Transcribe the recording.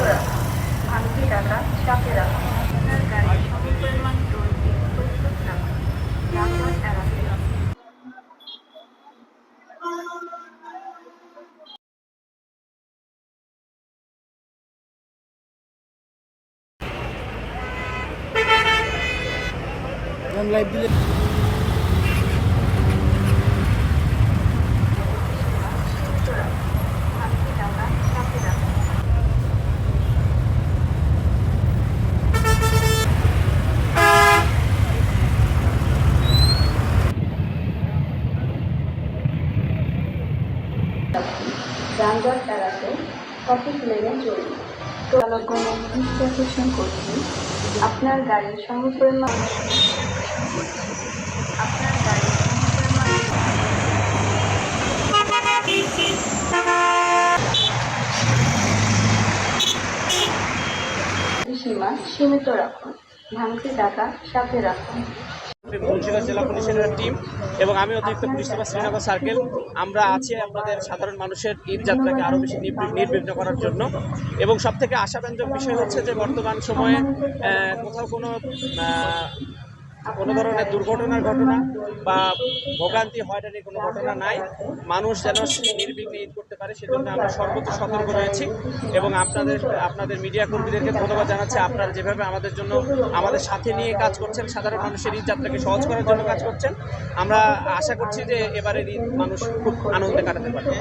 রাখুন ভাঙতি চাপে রাখুন আপনার গাড়ির সমপরিমাণ চর্বি প্রস্তুত সীমিত রাখুন ভাঙতি টাকা চাপে রাখুন যানজট করছি আপনার গাড়ির সমপরিমাণ। সীমা সীমিত রাখুন ভাঙতি টাকা সাথে রাখুন। মুন্সিগঞ্জ জেলা পুলিশের টিম এবং আমি অতিরিক্ত পুলিশ সুপার শ্রীনগর সার্কেল আমরা আছি আমাদের সাধারণ মানুষের ঈদ যাত্রাকে আরও বেশি নির্বি- নির্বিঘ্ন করার জন্য। এবং সব থেকে আশাব্যঞ্জক বিষয় হচ্ছে যে বর্তমান সময়ে কোথাও কোনো কোনো ধরনের দুর্ঘটনার ঘটনা বা ভোগান্তি, হয়রানির কোনো ঘটনা নাই। মানুষ যেন নির্বিঘ্নে ঈদ করতে পারে, সেজন্য আমরা সর্বোচ্চ সতর্ক রয়েছি এবং আপনাদের আপনাদের মিডিয়া কর্মীদেরকে ধন্যবাদ জানাচ্ছি। আপনারা যেভাবে আমাদের জন্য, আমাদের সাথে নিয়ে কাজ করছেন, সাধারণ মানুষের ঈদ যাত্রাকে সহজ করার জন্য কাজ করছেন, আমরা আশা করছি যে এবারের ঈদ মানুষ খুব আনন্দে কাটাতে পারবে।